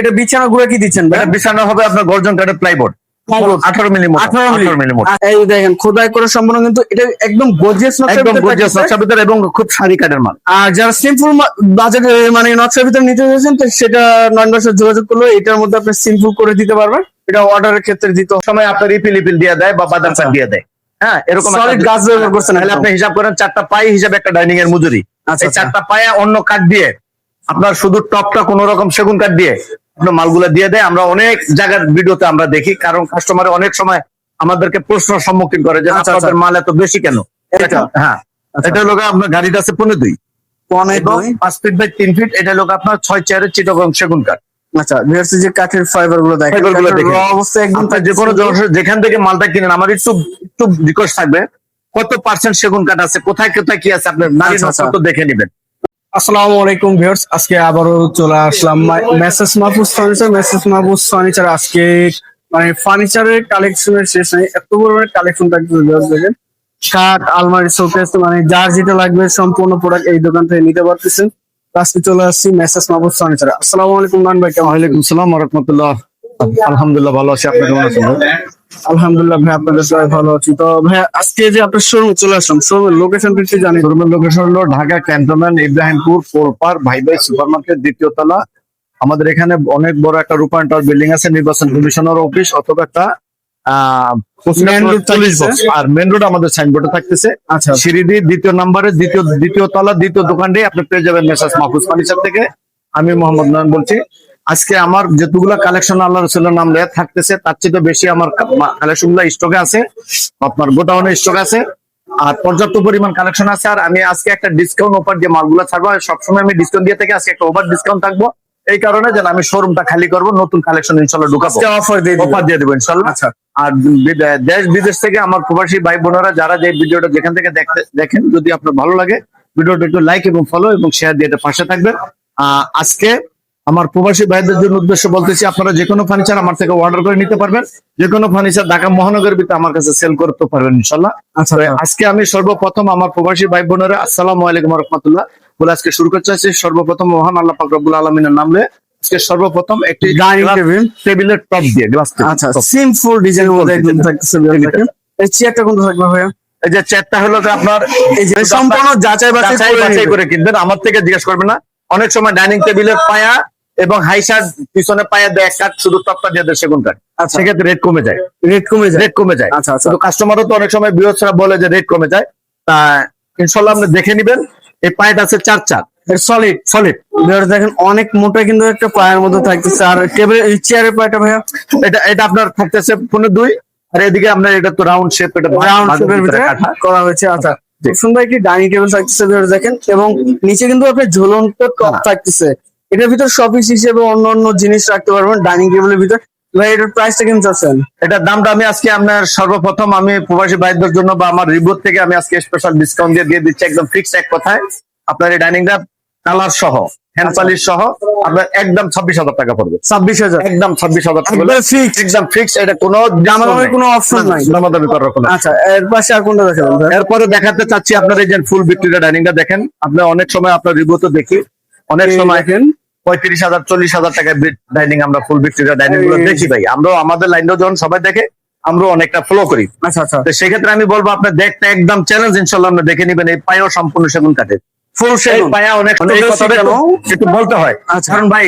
এটা বিছানা গুলো কি দিচ্ছেন ভাই? এটা হবে আপনার গর্জন কাঠের প্লাইবোর্ড আঠারো মিলি আঠারো মিলি। আঠারো মিলি মোটা। আর এই দেখেন খোদাই করে সম্পূর্ণ কিন্তু এটা একদম গর্জিয়াস একদম গর্জিয়াস নকশার ভিতরে এবং খুব সারি কাঠের মাল। আর যারা সিম্পল বাজেট মানে নকশার ভিতরে নিতে চাইছেন তো সেটা নন বাসের যোগাযোগ করলে এটার মধ্যে আপনি সিম্পল করে দিতে পারবেন। এটা অর্ডারের ক্ষেত্রে দিতে সময় আপনার ইপিল ইপিল দিয়ে দেয় বা বাদাম চাল দিয়ে দেয়। হ্যাঁ এরকম সলিড গাছ ব্যবহার করছেন আপনি হিসাব করেন চারটা পাই হিসাবে একটা ডাইনিং এর মজুরি। আচ্ছা। চারটা পায়া অন্য কাঠ দিয়ে আপনার শুধু টপটা কোন রকম সেগুন কাঠ দিয়ে আপনার মালগুলা দিয়ে দেয়। আমরা অনেক জায়গার ভিডিওতে আমরা দেখি কারণ কাস্টমার অনেক সময় আমাদেরকে প্রশ্ন সম্মুখীন করে যে আচ্ছা, আপনাদের মাল এত বেশি কেন? হ্যাঁ। আচ্ছা। এটা লোক আপনার গাড়িটা আছে পনেরো দুই। পাঁচ ফিট বাই তিন ফিট এটা আপনার ছয় চেয়ারের চিটগং সেগুন কাঠ। আচ্ছা ভিউয়ার্স যে কাঠের ফাইবারগুলো দেখেন Fiber দেখেন। অবস্থা একদম যে কোনো যেখান থেকে মালটা কিনেন আমার একটু একটু রিকোয়েস্ট থাকবে কত পার্সেন্ট সেগুন কাঠ আছে কোথায় কোথায় কি আছে আপনার নারী আচ্ছা, আচ্ছা। দেখে নেবেন। আসসালামু আলাইকুম ভিউয়ার্স, আজকে আবারও চলে আসলাম Messrs Mahfuz furniture Messrs Mahfuz furniture আজকে মানে ফার্নিচারের কালেকশনের শেষ নেই, এত বড় কালেকশন থাকবে ভিউয়ার্স দেখেন। শার্ট, আলমারি, শোকেস মানে যার যেটা লাগবে সম্পূর্ণ প্রোডাক্ট এই দোকান থেকে নিতে পারতেছেন। আজকে চলে আসছি মেসেজ মাহফুজ ফার্নিচার আসসালামু আলাইকুম মান ভাই, কেমন ওয়ালাইকুম সালাম রহমতুল্লাহ। আলহামদুলিল্লাহ, ভালো আছি। আপনি কেমন আছেন আলহামদুলিল্লাহ ভাই আপনাদের সবাই ভালো আছি। তো ভাই আজকে যে আপনার শোরুমে চলে আসলাম শোরুমের লোকেশন একটু জানি। শোরুমের লোকেশন হলো ঢাকা ক্যান্টনমেন্ট ইব্রাহিমপুর পোলপার ভাই ভাই সুপার মার্কেট দ্বিতীয় তলা। আমাদের এখানে অনেক বড় একটা রূপান্তর বিল্ডিং আছে নির্বাচন কমিশনার অফিস অথবা একটা আর মেন রোড আমাদের সাইনবোর্ডে থাকতেছে। আচ্ছা। সিঁড়ি দ্বিতীয় নম্বরে দ্বিতীয় দ্বিতীয় তলা দ্বিতীয় দোকানটি আপনি পেয়ে যাবেন মেসাজ মাহফুজ থেকে। আমি মোহাম্মদ নয়ন বলছি। আজকে আমার যেগুলা কালেকশন আল্লাহ রসুল্লার নাম লেয়া থাকতেছে তার চেয়ে বেশি আমার কালেকশনগুলা স্টকে আছে আপনার গোডাউনে স্টক আছে আর পর্যাপ্ত পরিমাণ কালেকশন আছে। আর আমি আজকে একটা ডিসকাউন্ট অফার যে মালগুলো থাকব সবসময় আমি ডিসকাউন্ট দিয়ে থাকি আজকে একটা ওভার ডিসকাউন্ট থাকব। এই কারণে যেন আমি শোরুমটা খালি করব নতুন কালেকশন ইনশাল্লাহ ঢুকাবো। অফার দিয়ে। অফার দিয়ে দেবো ইনশাল্লাহ আচ্ছা। আর দেশ বিদেশ থেকে আমার প্রবাসী ভাই বোনেরা যারা যে ভিডিওটা যেখান থেকে দেখতে দেখেন যদি আপনার ভালো লাগে ভিডিওটা একটু লাইক এবং ফলো এবং শেয়ার দিয়ে পাশে থাকবেন। আজকে আমার প্রবাসী ভাইদের জন্য উদ্দেশ্য বলতেছি আপনারা যে কোনো ফার্নিচার আমার থেকে অর্ডার করে নিতে পারবেন। যে কোনো ফার্নিচার ঢাকা মহানগরের ভিতরে আমার কাছে সেল করতে পারবেন ইনশাল্লাহ আচ্ছা আজকে আমি সর্বপ্রথম আমার প্রবাসী ভাই বোনেরা আসসালামু আলাইকুম রহমতুল্লাহ বলে আজকে শুরু করতে চাইছি সর্বপ্রথম মহান আল্লাহ পাক রব্বুল আলমিনের নাম আজকে সর্বপ্রথম একটি ডাইনিং টেবিল টেবিলের টপ দিয়ে গ্লাস আচ্ছা সিম্পল ডিজাইন একদম এই চেয়ারটা থাকবে ভাইয়া? এই যে চ্যাটটা হলো আপনার এই যে সম্পূর্ণ যাচাই বাছাই করে কিনবেন। আমার থেকে জিজ্ঞেস করবেন না। অনেক সময় ডাইনিং টেবিলের পায়া এবং হাই শার্ট পিছনে পায়ে দেয় এক কাঠ শুধু টপটা দিয়ে দেয় সেগুন কাঠ। আচ্ছা। সেক্ষেত্রে রেট কমে যায়। রেট কমে যায়। রেট কমে যায়। আচ্ছা আচ্ছা। শুধু কাস্টমারও তো অনেক সময় বৃহৎ বলে যে রেট কমে যায়। তা ইনশাল্লাহ আপনি দেখে নিবেন। এই পায়াটা আছে চার চার। সলিড সলিড দেখেন অনেক মোটা কিন্তু একটা পায়ের মধ্যে থাকতেছে। আর টেবিল চেয়ারের পায়টা ভাইয়া? এটা এটা আপনার থাকতেছে পনেরো দুই। আর এদিকে আপনার এটা তো রাউন্ড শেপ এটা রাউন্ড শেপের ভিতরে করা হয়েছে আচ্ছা। সুন্দর একটি ডাইনিং টেবিল থাকতেছে দেখেন। এবং নিচে কিন্তু আপনার ঝুলন্ত টপ হ্যাঁ। থাকতেছে। এটার ভিতর শপিস হিসেবে অন্য অন্য জিনিস রাখতে পারবেন ডাইনিং টেবিলের ভিতর। ভাই এটার প্রাইসটা কেমন চাচ্ছেন? এটার দামটা আমি আজকে আপনার সর্বপ্রথম আমি প্রবাসী ভাইদের জন্য বা আমার রিবোর্ট থেকে আমি আজকে স্পেশাল ডিসকাউন্ট দিয়ে দিয়ে দিচ্ছি একদম ফিক্স এক কথায়। আপনার এই ডাইনিংটা কালার সহ হ্যান্ড পালিশ সহ আপনার একদম ছাব্বিশ হাজার টাকা পড়বে। ছাব্বিশ হাজার? একদম ছাব্বিশ হাজার ফিক্স একদম ফিক্স এটা কোনো দামাদামির কোনো অপশন নাই? দামাদামি করার কোনো আচ্ছা এর পাশে আর কোনটা দেখাবেন এরপরে দেখাতে চাচ্ছি আপনার এই যে ফুল ভিক্টোরিয়া ডাইনিংটা দেখেন। আপনি অনেক সময় আপনার রিবোতে দেখি। অনেক সময় পঁয়ত্রিশ হাজার চল্লিশ হাজার টাকায় ডাইনিং আমরা ফুল ভিক্টোরিয়া ডাইনিংগুলো দেখি ভাই। আমরাও আমাদের লাইনটাও যখন সবাই দেখে আমরা অনেকটা ফলো করি। আচ্ছা আচ্ছা। তো সেক্ষেত্রে আমি বলব আপনি দেখতে একদম চ্যালেঞ্জ ইনশাল্লাহ আপনি দেখে নেবেন। এই পায়াও সম্পূর্ণ সেগুন কাঠের। ফুল সেগুন। পায়া অনেক মানে? একটু- বলতে হয়। আচ্ছা। কারণ ভাই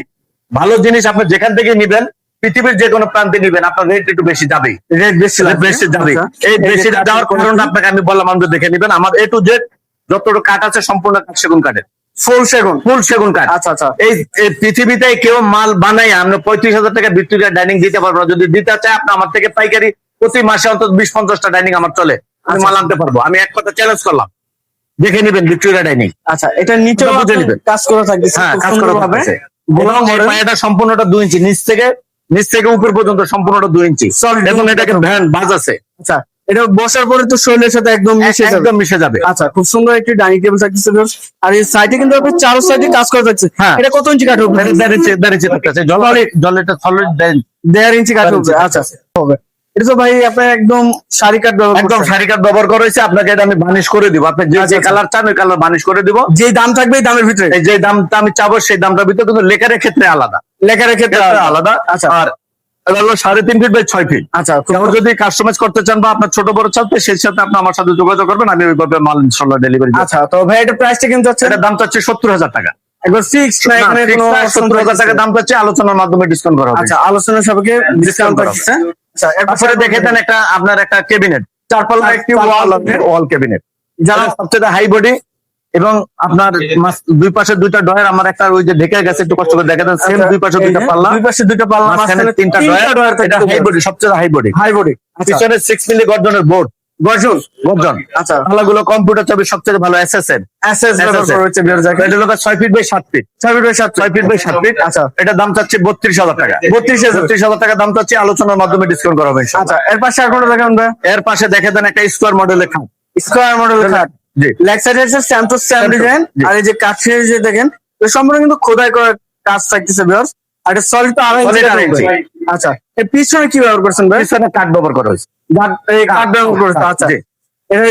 ভালো জিনিস আপনি যেখান থেকে নিবেন পৃথিবীর যে কোনো প্রান্তে নিবেন আপনার রেট একটু বেশি যাবেই। রেট বেশি বেশি যাবে আচ্ছা। এই বেশি যাওয়ার কারণটা আপনাকে আমি বললাম আমাদের দেখে নিবেন। আমার এ টু জেড যতটুকু কাঠ আছে সম্পূর্ণ সেগুন কাঠের। ফুল সেগুন ফুল সেগুন কাঠ। আচ্ছা আচ্ছা। এই পৃথিবীতে কেউ মাল বানাই আমরা পঁয়ত্রিশ হাজার টাকা ভিক্টোরিয়া ডাইনিং দিতে পারব না। যদি দিতে চায় আপনি আমার থেকে পাইকারি প্রতি মাসে অন্তত বিশ পঞ্চাশটা ডাইনিং আমার চলে। আমি আচ্ছা। মাল আনতে পারব। আমি এক কথা চ্যালেঞ্জ করলাম। দেখে নিবেন ভিক্টোরিয়া ডাইনিং আচ্ছা এটা নিচে বুঝে নিবেন। কাজ করা থাকতেছে হ্যাঁ কাজ করা। গোলাম। পায়াটা সম্পূর্ণটা দুই ইঞ্চি। নিচ থেকে নিচ থেকে উপর পর্যন্ত সম্পূর্ণটা দুই ইঞ্চি। এবং এটাকে ভ্যান বাজ আছে। আচ্ছা। এটা বসার পরে তো শরীরের সাথে একদম মিশে যাবে। একদম মিশে যাবে। আচ্ছা খুব সুন্দর একটি ডাইনিং টেবিল থাকতেছে আর এই সাইডে কিন্তু আপনি চার সাইডে কাজ করা থাকছে। হ্যাঁ। এটা কত ইঞ্চি কাঠ হবে থাকতেছে জল জলেটা সলিড দেড় ইঞ্চি কাঠ হবে আচ্ছা হবে। এটা তো ভাই আপনার একদম শাড়ি কাঠ ব্যবহার একদম শাড়ি কাঠ ব্যবহার করা হয়েছে। আপনাকে এটা আমি বানিশ করে দিব। আপনি যে আচ্ছা, যে আচ্ছা। কালার চান ওই কালার বানিশ করে দিব। যে দাম থাকবে এই দামের ভিতরে? এই যে দামটা আমি চাবো সেই দামটার ভিতরে কিন্তু লেখারের ক্ষেত্রে আলাদা। লেখার ক্ষেত্রে আলাদা। আচ্ছা। আর হলো সাড়ে তিন ফিট বাই ছয় ফিট আচ্ছা খুব যদি কাস্টমাইজ করতে চান বা আপনার ছোট বড় চান সেই সাথে আপনি আমার সাথে যোগাযোগ করবেন আমি ওইভাবে মাল ইনশাল্লাহ ডেলিভারি আচ্ছা তো ভাই এটা প্রাইসটা কিন্তু হচ্ছে এটার দাম চাচ্ছে সত্তর হাজার টাকা। একবার ফিক্স না এখানে কোনো সত্তর হাজার টাকা দাম চাচ্ছে আলোচনার মাধ্যমে ডিসকাউন্ট করা হবে। আচ্ছা আলোচনা সবাইকে ডিসকাউন্ট করা আচ্ছা দেখে দেন একটা আপনার একটা ক্যাবিনেট চার পাল্লা একটি ওয়াল পাল্লা। ওয়াল ক্যাবিনেট যারা যারা সবচেয়ে হাই বডি এবং আপনার দুই পাশে দুইটা ডয়ার আমার একটা ওই যে ঢেকে গেছে একটু কষ্ট করে দেখে দেন। সেম দুই পাশে দুইটা পাল্লা দুই পাশে দুইটা পাল্লা মাঝখানে তিনটা ডয়ার এটা হাই বডি সবচেয়ে হাই বডি হাই বডি পিছনে সিক্স মিলি গর্জনের বোর্ড গর্জন গর্জন আচ্ছা। পাল্লাগুলো কম্পিউটার চাবি সবচেয়ে ভালো এসএসএন এসএস হচ্ছে বিয়ার জ্যাকেট এটা হলো ছয় ফিট বাই সাত ফিট ছয় ফিট বাই সাত ছয় ফিট বাই সাত ফিট আচ্ছা। এটা দাম চাচ্ছে বত্রিশ হাজার টাকা। 32,000 বত্রিশ হাজার টাকা দাম চাচ্ছে আলোচনার মাধ্যমে ডিসকাউন্ট করা হবে আচ্ছা এর পাশে আর কোনটা দেখাবেন ভাই? এর পাশে দেখে দেন একটা স্কোয়ার মডেলের খাট। স্কোয়ার মডেল খাট। লেগ সাইডে হচ্ছে স্যাম স্যাম ডিজাইন আর এই যে কাঠের যে দেখেন সম্পূর্ণ কিন্তু খোদাই করা কাজ থাকতেছে আর এটা সলিড তো আড়াই ইঞ্চি। আচ্ছা পিছনে কি ব্যবহার করছেন ভাই? পিছনে কাঠ ব্যবহার করা হয়েছে। কাঠ ব্যবহার করছে আচ্ছা। এটা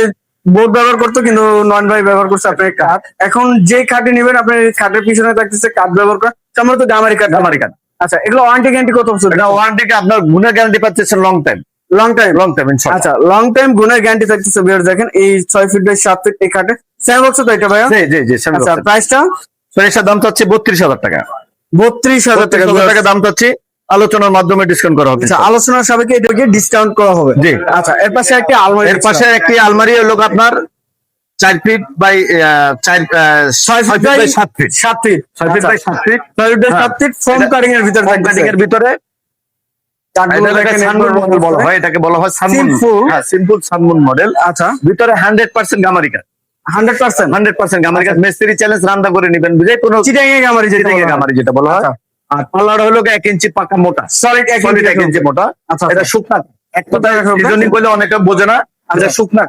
বোর্ড ব্যবহার করতো কিন্তু নন ভাই ব্যবহার করছে আপনার কাঠ এখন যে খাটে নেবেন আপনার খাটের পিছনে থাকতেছে কাঠ ব্যবহার করা। সম্ভবত গামারি কাঠ গামারি কাঠ আচ্ছা এগুলো ওয়ারেন্টি গ্যারান্টি কত বছর? এটা ওয়ারেন্টিকে আপনার গুণের গ্যারান্টি পাচ্ছেন long time long time long time আচ্ছা লং টাইম গুণের গ্যারান্টি থাকতেছে বিয়ার দেখেন এই ছয় ফিট বাই সাত ফিট এই খাটে। সেম বক্স তো এটা ভাইয়া? জি জি জি সেম আচ্ছা প্রাইসটা তো এটার দাম চাচ্ছে বত্রিশ হাজার টাকা। বত্রিশ হাজার টাকা বত্রিশ হাজার টাকা দাম চাচ্ছি আলোচনার মাধ্যমে ডিসকাউন্ট করা হবে। আচ্ছা আলোচনার সাপেক্ষে এটাকে ডিসকাউন্ট করা হবে। জি। আচ্ছা এর পাশে একটা আলমারি এর পাশে একটি আলমারি হলো আপনার চার ফিট বাই চার ছয় ফিট বাই সাত ফিট সাত ফিট ছয় ফিট বাই সাত ফিট ছয় ফিট বাই। সাত ফিট ফোম কাটিং এর ভিতরে কাটিং থাকতেছে। এর ভিতরে কাঠগুলো এটাকে দেখেন সানমুন একবার মডেল বলা। হয় এটাকে বলা হয় সানমুন। হ্যাঁ সিম্পল সানমুন মডেল আচ্ছা। ভিতরে হান্ড্রেড পার্সেন্ট গামারিকা। হান্ড্রেড পার্সেন্ট হান্ড্রেড পার্সেন্ট গামারিকা। মিস্ত্রি চ্যালেঞ্জ রান্না করে নেবেন বুঝে? কোনো চিটাং গামারি যেটা বলা হয়। গামারি যেটা বলা হয়। আচ্ছা। আর হলো এক ইঞ্চি পাকা মোটা। এক সলিড এক ইঞ্চি মোটা। আচ্ছা, এটা আচ্ছা। শুকনা। এক কথায় সিজনিং অনেকে বোঝে না। এটা। শুকনা।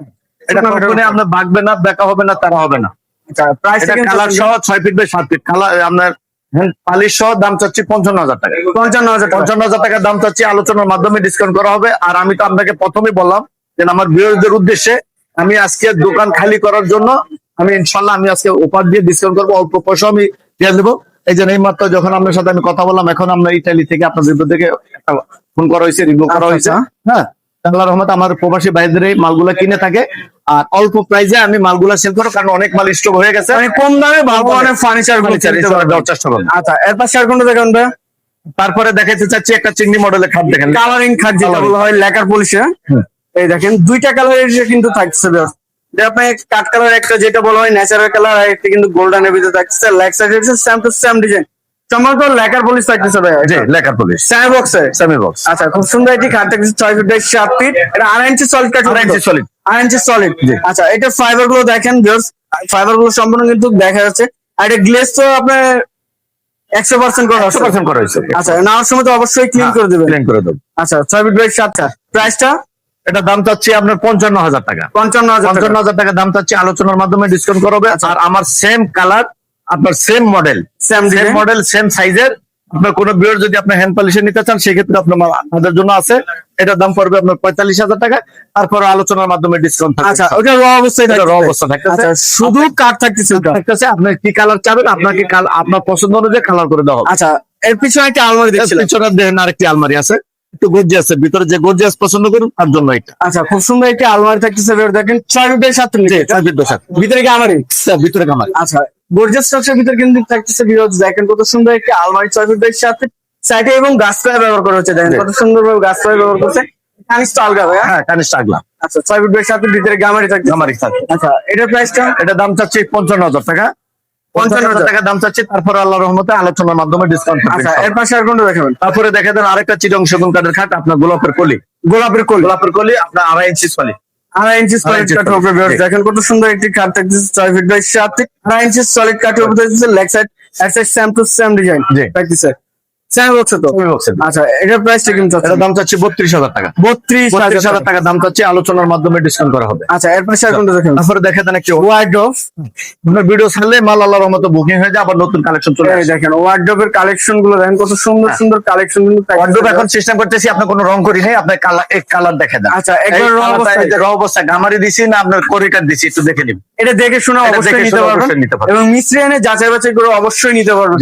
এটা কখনোই আপনার বাগবে না বেকা হবে না তারা হবে না। এটা কালার সহ ছয় ফিট বাই সাত ফিট কালার আপনার পালিশ সহ দাম চাচ্ছি পঞ্চান্ন হাজার টাকা। পঞ্চান্ন হাজার পঞ্চান্ন হাজার টাকার দাম চাচ্ছি। আলোচনার মাধ্যমে ডিসকাউন্ট করা হবে। আর আমি তো আপনাকে প্রথমেই বললাম যে আমার বিরোধীদের উদ্দেশ্যে আমি আজকে দোকান খালি করার জন্য আমি ইনশাল্লাহ আমি আজকে ওপার দিয়ে ডিসকাউন্ট করব। অল্প পয়সা আমি দিয়ে দেবো। এই মাত্র যখন আপনার সাথে আমি কথা বললাম এখন আমরা ইটালি থেকে আপনার বিদ্যুৎ থেকে ফোন করা হয়েছে রিভিউ করা আচ্ছা, হয়েছে। আচ্ছা। হ্যাঁ আল্লাহ রহমত আমার প্রবাসী বাইদের এই মালগুলা কিনে থাকে। আর অল্প প্রাইসে আমি মালগুলা সেল করব কারণ অনেক মাল স্টক হয়ে গেছে। মানে কম দামে ভালো মানের ফার্নিচারগুলো চেষ্টা করব। আচ্ছা এর পাশে আর কোনটা দেখেন ভাই। তারপরে দেখাতে চাচ্ছি একটা চিংড়ি মডেলের খাট দেখেন। কালারিং খাট যেটা বলা হয় লেকার পলিশে এই দেখেন দুইটা কালারের কিন্তু থাকছে কাট কালার একটা যেটা বলা হয় ন্যাচারাল কালার আর একটা কিন্তু গোল্ডেনের ভিতরে থাকছে। লেগ সাইড হচ্ছে সেম টু সেম ডিজাইন সম্ভবত লেকার পলিশ থাকতেছে ভাই। জি লেখার পুলিশ স্যাম বক্সে সেমি বক্স আচ্ছা খুব সুন্দর একটি খাট থাকছে ছয় ফিট বাই সাত ফিট এটা আড়াই ইঞ্চি সলিড কাঠ আড়াই ইঞ্চি solid। ইঞ্চি সলিড আচ্ছা এটা ফাইবারগুলো দেখেন ফাইবারগুলো সম্পূর্ণ কিন্তু দেখা যাচ্ছে। আর এটা গ্লেস তো আপনার একশো পার্সেন্ট করা একশো পার্সেন্ট করা হয়েছে। আচ্ছা নেওয়ার সময় তো অবশ্যই ক্লিন করে দেবেন। ক্লিন করে দেবো। আচ্ছা ছয় ফিট বাই সাতটা। প্রাইসটা এটা দাম চাচ্ছি আপনার পঞ্চান্ন হাজার টাকা। পঞ্চান্ন হাজার পঞ্চান্ন হাজার টাকা দাম চাচ্ছি আলোচনার মাধ্যমে ডিসকাউন্ট করা হবে। আর আমার সেম কালার আপনার same model same model same সাইজের আপনার কোনো বিয়ার যদি আপনি হ্যান্ড পলিশে নিতে চান সেক্ষেত্রে আপনার আপনাদের জন্য আছে। এটার দাম পড়বে আপনার পঁয়তাল্লিশ হাজার টাকা। তারপর আলোচনার মাধ্যমে ডিসকাউন্ট আচ্ছা ওটা র অবস্থায় এটা থাকতেছে। অবস্থা থাকতেছে। আচ্ছা শুধু কাঠ থাকতেছে থাকতেছে আপনি কি কালার চাবেন? আপনাকে কাল- আপনার পছন্দ অনুযায়ী কালার করে দেওয়া আচ্ছা এর পিছনে একটা আলমারি দেখছিলাম। পিছনে দেখেন আরেকটি আলমারি আছে। একটু গর্জিয়াস আছে ভিতরে যে গর্জিয়াস পছন্দ করুন তার জন্য এটা। আচ্ছা খুব সুন্দর একটি আলমারি থাকতেছে দেখেন চার ফিট বসাক ভিতরে কি আলমারি? ভিতরে কামারি আচ্ছা গর্জিয়াস স্ট্রাকচার ভিতরে কিন্তু থাকতেছে বিরোধ। দেখেন কত সুন্দর একটি আলমারি ছয় বাই সাইডে এবং গাছ ব্যবহার করা হচ্ছে। দেখেন কত সুন্দর ভাবে গাছ ব্যবহার করছে। আলগা হ্যাঁ আচ্ছা ছয় ফিট বাই ভিতরে গামারি থাকছে আচ্ছা এটার প্রাইসটা এটা দাম চাচ্ছি পঞ্চান্ন হাজার টাকা। পঞ্চান্ন হাজার টাকা দাম চাচ্ছি তারপরে আল্লাহ রহমতে আলোচনার মাধ্যমে ডিসকাউন্ট আচ্ছা এর পাশে আর কোনটা দেখাবেন। তারপরে দেখে দেন আরেকটা চিরং সেগুন কাঠের খাট আপনার গোলাপের কলি। গোলাপের কোল। গোলাপের কলি আপনার আড়াই ইঞ্চি আড়াই ইঞ্চি সলিড কাঠের উপরে বের জি। দেখেন কত সুন্দর একটি কাঠ থাকতেছে ছয় ফিট বাই সাত আড়াই ইঞ্চি সলিড কাঠের উপরে লেগ সাইড এক side same to same design. থাকতেছে তো? আচ্ছা এটার প্রাইসটা কিন্তু এটার দাম চাচ্ছি বত্রিশ হাজার টাকা। বত্রিশ বত্রিশ হাজার হাজার টাকা দাম চাচ্ছি আলোচনার মাধ্যমে ডিসকাউন্ট করা হবে। আচ্ছা এর পাশে কোনটা দেখেন? তারপরে দেখে দেন একটি ওয়ার্ড্রোব আপনার ভিডিও ছাড়লে মাল আল্লাহর মতো বুকিং হয়ে যায় আবার নতুন কালেকশন চলে আসে। দেখেন কালেকশনগুলো দেখেন কত সুন্দর হ্যাঁ। সুন্দর কালেকশন। ওয়ার্ডরোব এখন সিস্টেম করতেছি আপনার কোনো রং করি নাই আপনার কালার এক কালার দেখে দেন। আচ্ছা একবার র অবস্থায় র অবস্থা গামারি দিছি না আপনার করিটার দিছি একটু দেখে নিন। এটা দেখে শুনে অবশ্যই নিতে পারব পারবেন। এবং মিস্ত্রি এনে যাচাই বাছাই করে অবশ্যই নিতে পারবেন।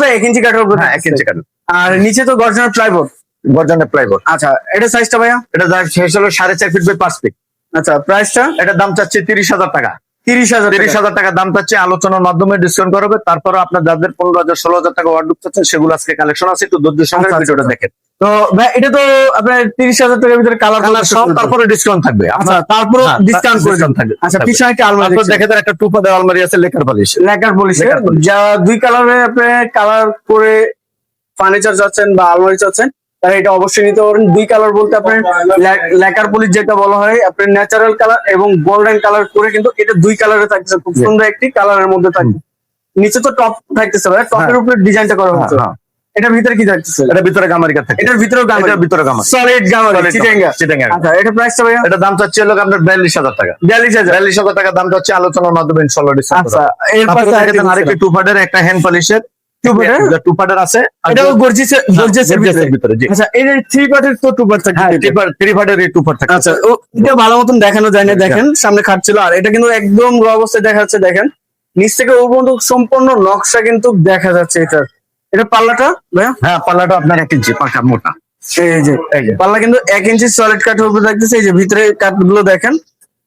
তো এক ইঞ্চি কাঠের উপর হ্যাঁ এক ইঞ্চি কাঠ আর নিচে তো গর্জনের প্লাইবোর্ড গর্জনের প্লাইবোর্ড আচ্ছা এটা সাইজটা ভাইয়া? এটা সাইজ হলো সাড়ে চার ফিট বাই পাঁচ ফিট আচ্ছা প্রাইসটা এটার দাম চাচ্ছে তিরিশ হাজার টাকা। তিরিশ হাজার তিরিশ হাজার টাকা দাম চাচ্ছে আলোচনার মাধ্যমে ডিসকাউন্ট করবে তারপরে আপনার যাদের পনেরো হাজার ষোলো হাজার টাকা ওয়ার্ড চাচ্ছে সেগুলো আজকে কালেকশন আছে। একটু ধৈর্যের সঙ্গে আচ্ছা, ভিডিওটা দেখেন। তো ভাই এটা তো আপনার তিরিশ হাজার টাকার ভিতরে কালার কালার সব তারপরে ডিসকাউন্ট থাকবে। আচ্ছা তারপরে হ্যাঁ, ডিসকাউন্ট করে থাকবে, আচ্ছা। পিছনে একটা আলমারি দেখে একটা টু পাদের আলমারি আছে লেকার পালিশ লেকার পলিশ যা দুই কালারে আপনি কালার করে ফার্নিচার চাচ্ছেন বা আলমারি চাচ্ছেন তাহলে এটা অবশ্যই নিতে পারেন। দুই কালার বলতে আপনার লেকার পলিশ যেটা বলা হয় আপনার ন্যাচারাল কালার এবং গোল্ডেন কালার করে কিন্তু এটা দুই কালারে থাকছে খুব সুন্দর একটি কালারের মধ্যে থাকবে। নিচে তো টপ থাকতেছে ভাই। টপের হ্যাঁ। উপরে ডিজাইনটা করা হচ্ছে এটার ভিতরে কি থাকতেছে? এটা ভিতরে গামারিকা থাকে এটার ভিতরেও গামারি এটার ভিতরে গামারি সলিড গামারি Solid চিটেঙ্গা। আচ্ছা এটা প্রাইসটা ভাইয়া? এটা দাম চাচ্ছে হলো আপনার বিয়াল্লিশ হাজার টাকা। বিয়াল্লিশ হাজার। বিয়াল্লিশ হাজার টাকা দাম চাচ্ছে আলোচনার মাধ্যমে আচ্ছা এর পাশে দেখেন টু পার্টের একটা হ্যান্ড পলিশের Two part-এর? টু পার্টের আছে এটাও যে- গর্জিয়াস গর্জিয়াসের gorgeous ভিতরে এর ভিতরে। জি। আচ্ছা এর থ্রি পার্টের তো টু পার্ট থাকে থ্রি পার্টের টু পার্ট থাকে আচ্ছা এটা ভালো মতন দেখানো যায় না দেখেন সামনে খাট ছিল আর এটা কিন্তু একদম র অবস্থায় দেখা যাচ্ছে দেখেন। নিচ থেকে পর্যন্ত সম্পূর্ণ নকশা কিন্তু দেখা যাচ্ছে এটা। এটা পাল্লাটা হ্যাঁ পাল্লাটা আপনার এক ইঞ্চি পাকা মোটা। এই যে পাল্লা কিন্তু এক ইঞ্চি সলিড কাঠের উপরে থাকতেছে। এই যে ভিতরে কাঠগুলো দেখেন।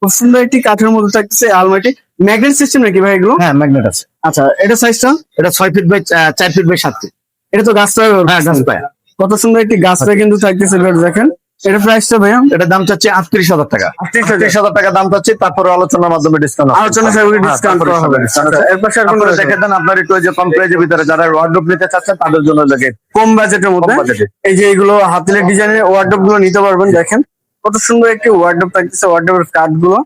খুব সুন্দর একটি কাঠের মধ্যে থাকতেছে আলমারিটি। ম্যাগনেট সিস্টেম নাকি ভাই এগুলো? হ্যাঁ ম্যাগনেট আছে। আচ্ছা এটা সাইজটা এটা ছয় ফিট বাই চার ফিট বাই সাত ফিট এটা তো গাছ হ্যাঁ গাছ পায়া। কত সুন্দর একটি গাছটা কিন্তু থাকতেছে দেখেন। এটা প্রাইসটা ভাইয়া এটার দাম চাচ্ছে আটত্রিশ হাজার টাকা। আটত্রিশ হাজার। টাকা দাম চাচ্ছে তারপরে আলোচনার মাধ্যমে ডিসকাউন্ট আলোচনা ডিসকাউন্ট করা হবে। আচ্ছা, এর পাশে? দেখে দেন আপনার একটু যে কম প্রাইজের ভিতরে যারা ওয়ার্ডরোব নিতে চাচ্ছেন তাদের জন্য লাগে কম বাজেটের মধ্যে। এই যে এগুলো হাতিলের ডিজাইনের ওয়ার্ডরোবগুলো নিতে পারবেন দেখেন। কত সুন্দর একটি ওয়ার্ডরোব থাকতেছে ওয়ার্ডরোবের কাঠগুলো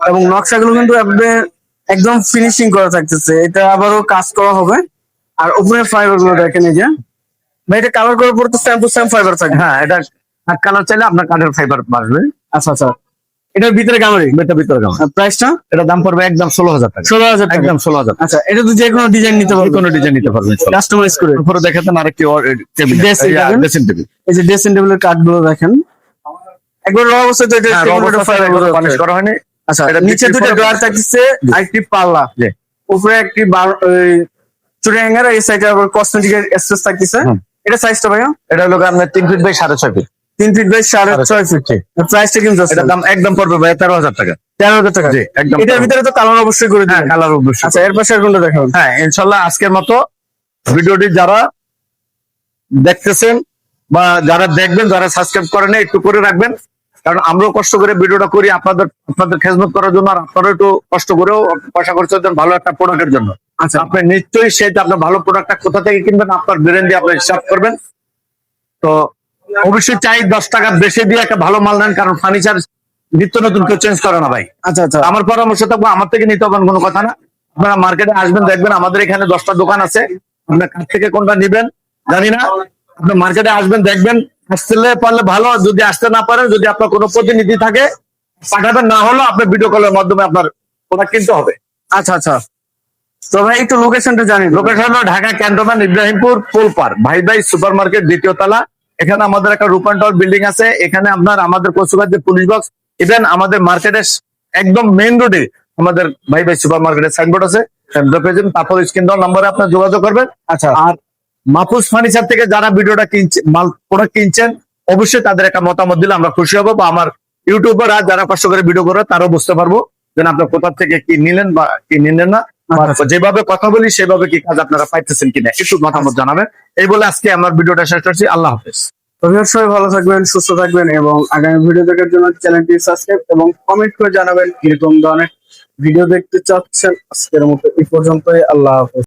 এবং নকশাগুলো কিন্তু একদম ফিনিশিং করা থাকতেছে। এটা আবারও কাজ করা হবে। আর উপরে ফাইবারগুলো দেখেন এই যে। ভাই এটা কালার করার পর তো স্যাম টু স্যাম ফাইবার থাকে হ্যাঁ এটা কাঠ কালার চাইলে আপনার কাঠের ফাইবার আসবে আচ্ছা আচ্ছা। এটার ভিতরে গামারি? এটা ভিতরে কেমন প্রাইসটা এটা দাম পড়বে একদম ষোলো হাজার টাকা। ষোলো হাজার একদম ষোলো হাজার আচ্ছা এটা তো যে কোনো ডিজাইন নিতে পারবে। কোনো ডিজাইন নিতে পারবেন কাস্টমাইজ করে। উপরে দেখে দেন আরেকটি টেবিল ড্রেসিং টেবিল এই যে ড্রেসিং টেবিলের কাঠগুলো দেখেন। একবার র অবস্থায় fiber গুলো করা হয়নি। আচ্ছা এটা নিচে দুটো ড্রয়ার দেবো। থাকতেছে জি। আর একটি পাল্লা। উপরে একটি হ্যাঙ্গার এই সাইডে আবার কসমেটিকের স্পেস থাকতেছে। এটা সাইজটা ভাইয়া? এটা হলো আপনার তিন ফিট বাই সাড়ে ছয় ফিট তিন ফিট বাই সাড়ে ছয় ফিট প্রাইসটা কিন্তু এটা দাম একদম পড়বে ভাই তেরো হাজার টাকা। তেরো হাজার টাকা? জি একদম এটার ভিতরে তো কালার অবশ্যই করে হ্যাঁ কালার অবশ্যই। আচ্ছা এর পাশে আর কোনটা দেখাবেন হ্যাঁ ইনশাল্লাহ আজকের মতো ভিডিওটি যারা দেখতেছেন বা যারা দেখবেন যারা সাবস্ক্রাইব করেন একটু করে রাখবেন। কারণ আমরাও কষ্ট করে ভিডিওটা করি আপনাদের আপনাদের খেজমত করার জন্য আর আপনারা একটু কষ্ট করেও পয়সা খরচ দেন ভালো একটা প্রোডাক্টের জন্য। আচ্ছা। আপনি নিশ্চয়ই সেটা আপনার ভালো প্রোডাক্টটা কোথা থেকে কিনবেন আপনার ব্রেন দিয়ে আপনি হিসাব করবেন। তো অবশ্যই চাই দশ টাকা বেশি দিয়ে একটা ভালো মাল নেন কারণ ফার্নিচার নিত্য নতুন কেউ চেঞ্জ করে না ভাই। আচ্ছা আচ্ছা। আমার পরামর্শ থাকব আমার থেকে নিতে হবে কোনো কথা না। আপনারা মার্কেটে আসবেন দেখবেন আমাদের এখানে দশটা দোকান আছে। আপনার কাছ থেকে কোনটা নিবেন জানি না। আপনি মার্কেটে আসবেন দেখবেন আসতে পারলে ভালো যদি আসতে না পারেন যদি আপনার কোনো প্রতিনিধি থাকে পাঠাবেন না হলো আপনার ভিডিও কলের মাধ্যমে আপনার প্রোডাক্ট কিনতে হবে। আচ্ছা আচ্ছা। তো ভাই একটু লোকেশনটা জানি লোকেশন হলো ঢাকা ক্যান্টনমেন্ট ইব্রাহিমপুর পোলপার ভাই ভাই সুপার মার্কেট দ্বিতীয় তলা। এখানে আমাদের একটা রূপান্তর বিল্ডিং আছে। এখানে আপনার আমাদের কচুগার যে পুলিশ বক্স ইভেন আমাদের মার্কেটের একদম মেইন রোডে আমাদের ভাই ভাই সুপার মার্কেটের সাইনবোর্ড আছে তারপর স্ক্রিন দেওয়ার নম্বরে আপনার যোগাযোগ করবেন। আচ্ছা। আর মাহফুজ ফার্নিচার থেকে যারা ভিডিওটা কিনছে মাল প্রোডাক্ট কিনছেন অবশ্যই তাদের একটা মতামত দিলে আমরা খুশি হব বা আমার ইউটিউবার যারা কষ্ট করে ভিডিও করে তারাও বুঝতে পারব যে না আপনার কোথা থেকে কি নিলেন বা কি নিলেন না। আচ্ছা। যেভাবে কথা বলি সেভাবে কি কাজ আপনারা পাইতেছেন কিনা একটু মতামত জানাবেন। এই বলে আজকে আমার ভিডিওটা শেষ করছি। আল্লাহ হাফেজ। সবাই ভালো থাকবেন সুস্থ থাকবেন এবং আগামী ভিডিও দেখার জন্য চ্যানেলটি সাবস্ক্রাইব এবং কমেন্ট করে জানাবেন কীরকম ধরনের ভিডিও দেখতে চাচ্ছেন। আজকের মতো এই পর্যন্তই। আল্লাহ হাফেজ।